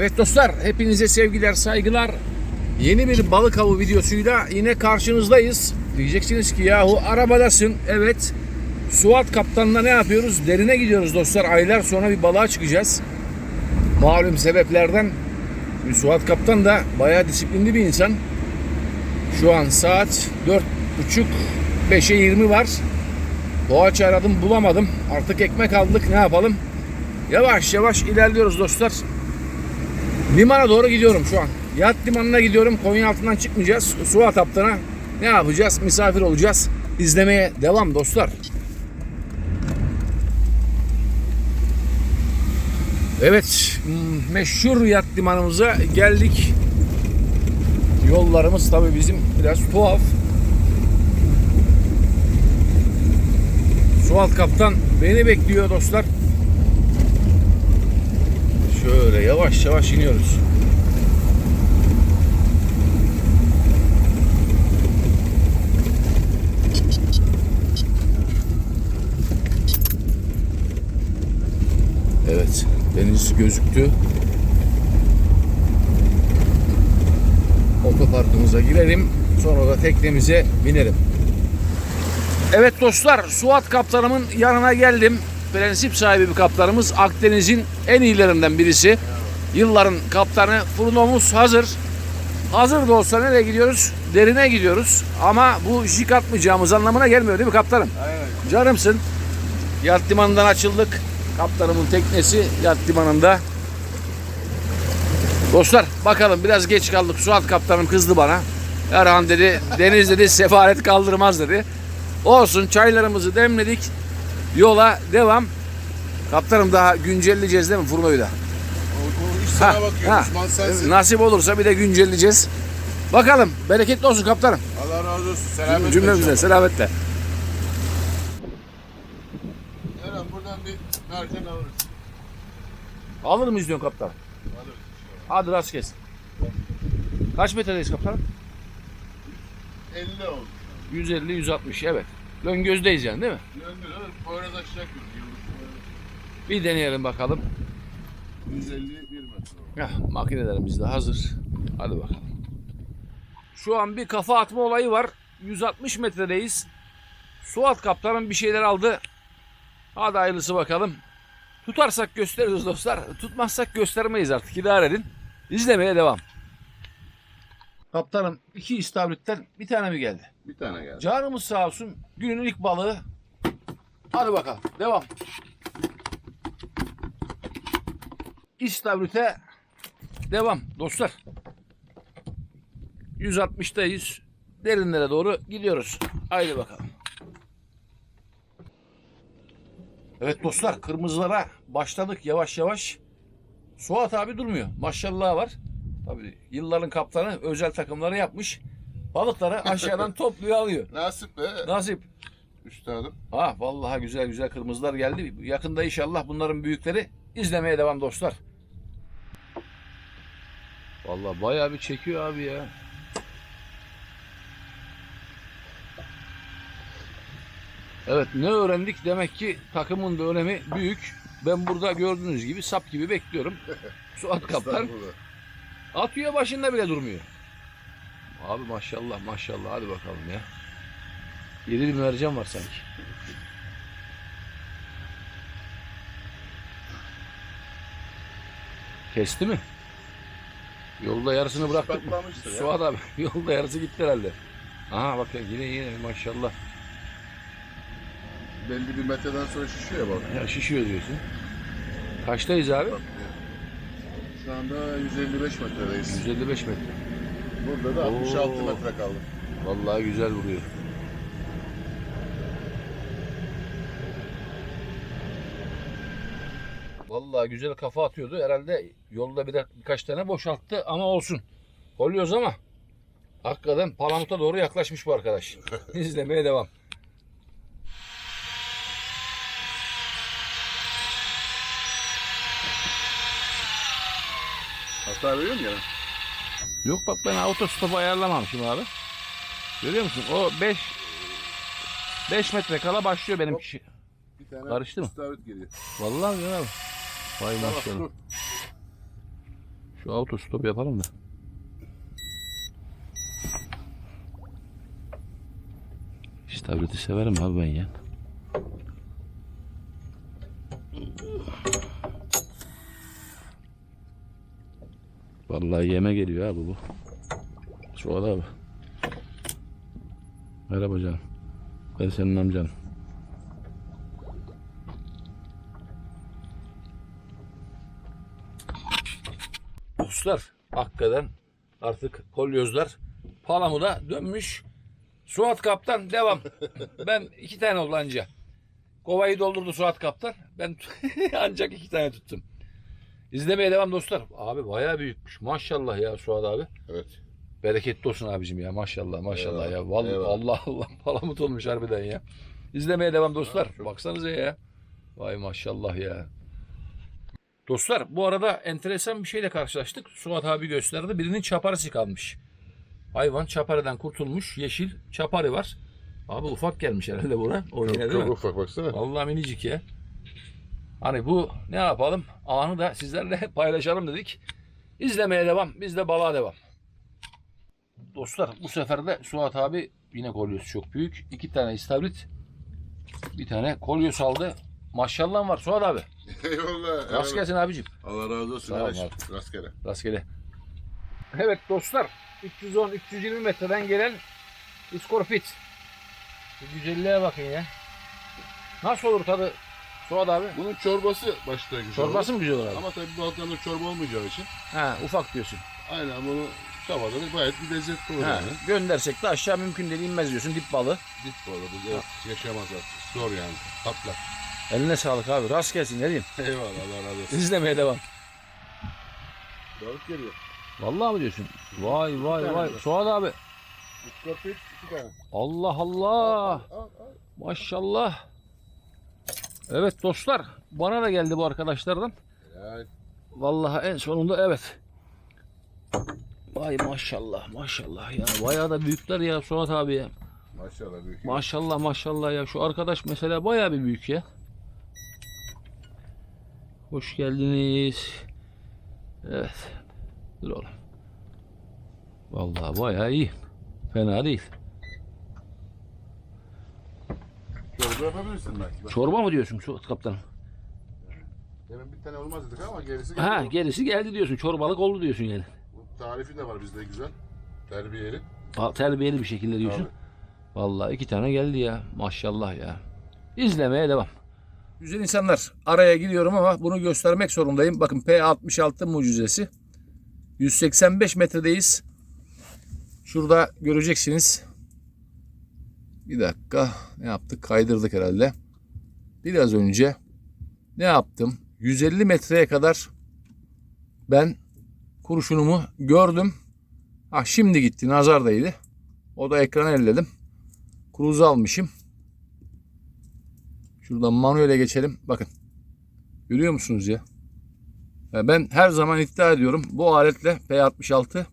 Evet dostlar hepinize sevgiler saygılar. Yeni bir balık avı videosuyla yine karşınızdayız. Diyeceksiniz ki yahu arabadasın. Evet. Suat Kaptan'la ne yapıyoruz? Derine gidiyoruz dostlar. Aylar sonra bir balığa çıkacağız. Malum sebeplerden Şimdi Suat Kaptan da bayağı disiplinli bir insan. Şu an saat 4.30 5'e 20 var. Boğaç aradım bulamadım. Artık ekmek aldık ne yapalım? Yavaş yavaş ilerliyoruz dostlar. Limana doğru gidiyorum şu an. Yat limanına gidiyorum. Konya altından çıkmayacağız. Suat Kaptan'a ne yapacağız? Misafir olacağız. İzlemeye devam dostlar. Evet, meşhur yat limanımıza geldik. Yollarımız tabii bizim biraz tuhaf. Suat Kaptan beni bekliyor dostlar. Şöyle yavaş yavaş iniyoruz. Evet, deniz gözüktü. Otoparkımıza girelim. Sonra da teknemize binerim. Evet dostlar, Suat kaptanımın yanına geldim. Prensip sahibi bir kaptanımız. Akdeniz'in en iyilerinden birisi. Yılların kaptanı. Furnomuz hazır. Hazır da olsa nereye gidiyoruz? Derine gidiyoruz. Ama bu jig atmayacağımız anlamına gelmiyor değil mi kaptanım? Aynen. Canımsın. Yat limanından açıldık. Kaptanımın teknesi yat limanında. Dostlar bakalım biraz geç kaldık. Suat kaptanım kızdı bana. Erhan dedi deniz dedi sefaret kaldırmaz dedi. Olsun çaylarımızı demledik. Yola devam. Kaptanım daha güncelleyeceğiz değil mi Furno'yu da? O, Ha, bakıyor. ha. Sensin. Nasip olursa bir de güncelleyeceğiz. Bakalım bereketli olsun kaptanım. Allah razı olsun. Selametle. Cümlemize selametle. Eren buradan bir mercan alırız. Alır mıyız diyorsun kaptan? Alırız. Hadi rast gelsin. Kaç metredeyiz kaptanım? 50 oldu. 150 160 evet. Ön gözdeyiz yani değil mi? Döndür evet. Poyraz aşağı. Bir deneyelim bakalım. 151 metre. Heh, makinelerimiz de hazır. Hadi bakalım. Şu an bir kafa atma olayı var. 160 metredeyiz. Suat kaptanım bir şeyler aldı. Hadi hayırlısı bakalım. Tutarsak gösteririz dostlar. Tutmazsak göstermeyiz artık. İdare edin. İzlemeye devam. Kaptanım iki istavritten bir tane mi geldi? Bir tane geldi. Canımız sağ olsun. Günün ilk balığı. Hadi bakalım. Devam. İstavrite devam dostlar. 160'dayız. Derinlere doğru gidiyoruz. Haydi bakalım. Evet dostlar kırmızılara başladık yavaş yavaş. Suat abi durmuyor. Maşallah var. Tabii yılların kaptanı özel takımları yapmış. Balıkları aşağıdan topluyor alıyor. Nasip be. Nasip. Üstadım. Ha vallahi güzel güzel kırmızılar geldi. Yakında inşallah bunların büyükleri izlemeye devam dostlar. Vallahi bayağı bir çekiyor abi ya. Evet ne öğrendik? Demek ki takımın da önemi büyük. Ben burada gördüğünüz gibi sap gibi bekliyorum. Suat Kaptan atıyor başında bile durmuyor. Abi maşallah maşallah hadi bakalım ya. İri bir mercan var sanki. Kesti mi? Yolda yarısını bıraktık mı? Suat abi yolda yarısı gitti herhalde. Aha bak ya yine yine maşallah. Belli bir metreden sonra şişiyor bak. Ya şişiyor diyorsun. Kaçtayız abi? Şu anda 155 metredeyiz. 155 metre. Burada da 66 Oo. metre kaldı. Vallahi güzel vuruyor. Vallahi güzel kafa atıyordu. Herhalde yolda bir birkaç tane boşalttı ama olsun. Kolyoz ama hakikaten Palamut'a doğru yaklaşmış bu arkadaş. İzlemeye devam. Hata veriyor mu ya? Yok bak ben autostopu ayarlamamışım abi. Görüyor musun? O 5 5 metre kala başlıyor benim Hop. kişi. Bir tane Karıştı mı? istavrit geliyor. Vallahi diyorum abi. Vay Tamam maşallah. dur. Şu autostop yapalım da. İstavriti severim abi ben ya. Vallahi yeme geliyor abi bu. Suat abi. Merhaba canım. Ben senin amcan. Dostlar hakikaten artık kolyozlar Palamut'a dönmüş. Suat Kaptan devam. ben iki tane oldu anca. Kovayı doldurdu Suat Kaptan. Ben ancak iki tane tuttum. İzlemeye devam dostlar. Abi bayağı büyükmüş. Maşallah ya Suat abi. Evet. Bereketli olsun abicim ya maşallah maşallah Eyvallah, ya. Vallahi eyvallah. Allah Allah palamut olmuş harbiden ya. İzlemeye devam dostlar. Ha, çok- Baksanıza ya. Vay maşallah ya. Dostlar bu arada enteresan bir şeyle karşılaştık. Suat abi gösterdi. Birinin çaparısı kalmış. Hayvan çaparıdan kurtulmuş. Yeşil çaparı var. Abi ufak gelmiş herhalde buna. O yine Çok, değil mi? çok ufak baksana. Vallahi minicik ya. Hani bu ne yapalım? Anı da sizlerle paylaşalım dedik. İzlemeye devam. Biz de balığa devam. Dostlar bu sefer de Suat abi yine kolyosu çok büyük. İki tane istavrit. Bir tane kolyos aldı. Maşallah var Suat abi. Eyvallah. Rast gelsin abicim. Allah razı olsun. Sağ ol kardeşim. Rastgele. Rastgele. Evet dostlar 310-320 metreden gelen iskorpit. Şu güzelliğe bakın ya. Nasıl olur tadı Suat abi? Bunun çorbası başta güzel Çorbası olur. mı güzel olur abi? Ama tabii balıklarında çorba olmayacağı için. Ha ufak diyorsun. Aynen bunu tavada da gayet bir lezzetli olur Ha, yani. göndersek de aşağı mümkün değil inmez diyorsun dip balığı. Dip bu evet, yaşamaz artık. Zor yani. Patlar. Eline sağlık abi. Rast gelsin ne diyeyim. Eyvallah Allah razı olsun. İzlemeye devam. Balık geliyor. Vallahi mı diyorsun? Vay vay tane vay. var. Suat abi. İskorpit iki tane. Allah Allah. Al, al. Maşallah. Evet dostlar. Bana da geldi bu arkadaşlardan. Yani Vallahi en sonunda evet. Vay maşallah maşallah ya. Bayağı da büyükler ya Suat abi ya. maşallah büyük. Maşallah maşallah ya. Şu arkadaş mesela bayağı bir büyük ya. Hoş geldiniz. Evet. Dur oğlum. Vallahi bayağı iyi. Fena değil. Çorba yapabilirsin belki. Bak, Çorba mı diyorsun Suat kaptanım? Demin bir tane olmaz dedik ama gerisi Ha geliyor. gerisi geldi diyorsun. Çorbalık oldu diyorsun yani. Bu tarifi de var bizde güzel. Terbiyeli. Ha, Terbiyeli bir şekilde diyorsun. Abi. Vallahi iki tane geldi ya. Maşallah ya. İzlemeye devam. Güzel insanlar. Araya giriyorum ama bunu göstermek zorundayım. Bakın P66 mucizesi. 185 metredeyiz. Şurada göreceksiniz. Bir dakika. Ne yaptık? Kaydırdık herhalde. Biraz önce ne yaptım? 150 metreye kadar ben kurşunumu gördüm. Ah şimdi gitti. Nazar değdi. O da ekranı elledim. Cruise almışım. Şuradan manuele geçelim. Bakın. Görüyor musunuz? Ya Ben her zaman iddia ediyorum. Bu aletle P66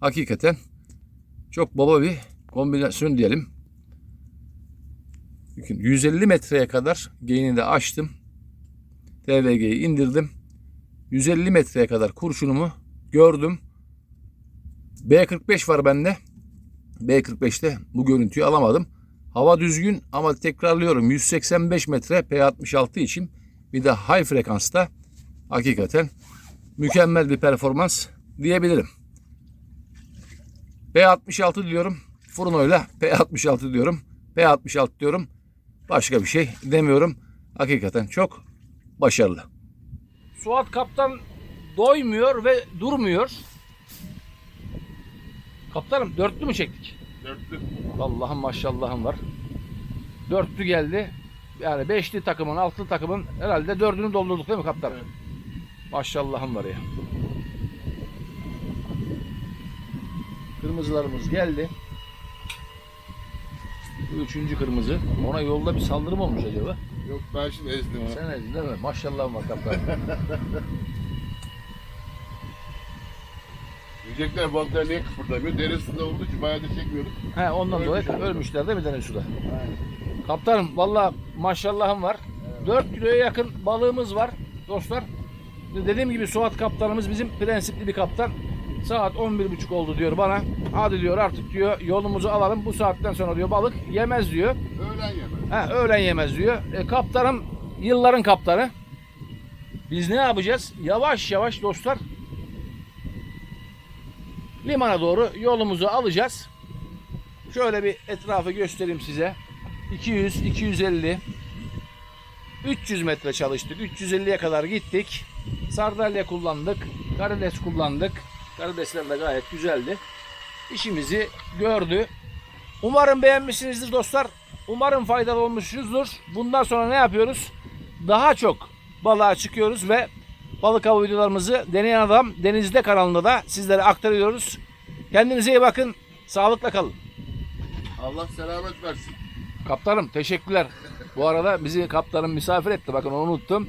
hakikaten çok baba bir kombinasyon diyelim. Bakın 150 metreye kadar gain'i de açtım. TVG'yi indirdim. 150 metreye kadar kurşunumu gördüm. B45 var bende. B45'te bu görüntüyü alamadım. Hava düzgün ama tekrarlıyorum 185 metre P66 için bir de high frekansta hakikaten mükemmel bir performans diyebilirim. P66 diyorum. Furno'yla P66 diyorum. P66 diyorum. Başka bir şey demiyorum. Hakikaten çok başarılı. Suat Kaptan doymuyor ve durmuyor. Kaptanım dörtlü mü çektik? Dörtlü. Allah'ım maşallahım var. Dörtlü geldi. Yani beşli takımın, altılı takımın herhalde dördünü doldurduk değil mi kaptan? Evet. Maşallahım var ya. Kırmızılarımız geldi. Bu üçüncü kırmızı. Ona yolda bir saldırı mı olmuş acaba? Yok ben şimdi ezdim. Sen ezdin değil mi? Maşallahım var kaptan. Diyecekler balıklar niye kıpırdamıyor? Dere suda olduğu için bayağı da çekmiyorduk. He ondan dolayı Ölmüşler. ölmüşler değil mi deniz suda? Kaptanım valla maşallahım var. 4 kiloya yakın balığımız var dostlar. Dediğim gibi Suat kaptanımız bizim prensipli bir kaptan. Saat 11.30 oldu diyor bana. Hadi diyor artık diyor yolumuzu alalım. Bu saatten sonra diyor balık yemez diyor. Öğlen yemez. Ha, öğlen yemez diyor. E, kaptanım yılların kaptanı. Biz ne yapacağız? Yavaş yavaş dostlar limana doğru yolumuzu alacağız. Şöyle bir etrafı göstereyim size. 200, 250, 300 metre çalıştık. 350'ye kadar gittik. Sardalya kullandık. Karides kullandık. Karidesler de gayet güzeldi. İşimizi gördü. Umarım beğenmişsinizdir dostlar. Umarım faydalı olmuşuzdur. Bundan sonra ne yapıyoruz? Daha çok balığa çıkıyoruz ve balık avı videolarımızı Deneyen Adam Denizde kanalında da sizlere aktarıyoruz. Kendinize iyi bakın. Sağlıkla kalın. Allah selamet versin. Kaptanım teşekkürler. Bu arada bizi kaptanım misafir etti. Bakın onu unuttum.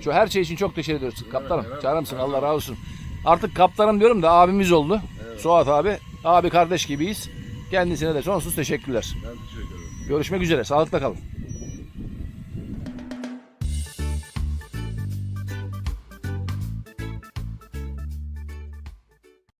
Şu her şey için çok teşekkür ediyoruz. Kaptanım evet. çağırır Allah razı olsun. Artık kaptanım diyorum da abimiz oldu. Suat abi. Abi kardeş gibiyiz. Kendisine de sonsuz teşekkürler. Ben teşekkür ederim. Görüşmek üzere. Sağlıkla kalın.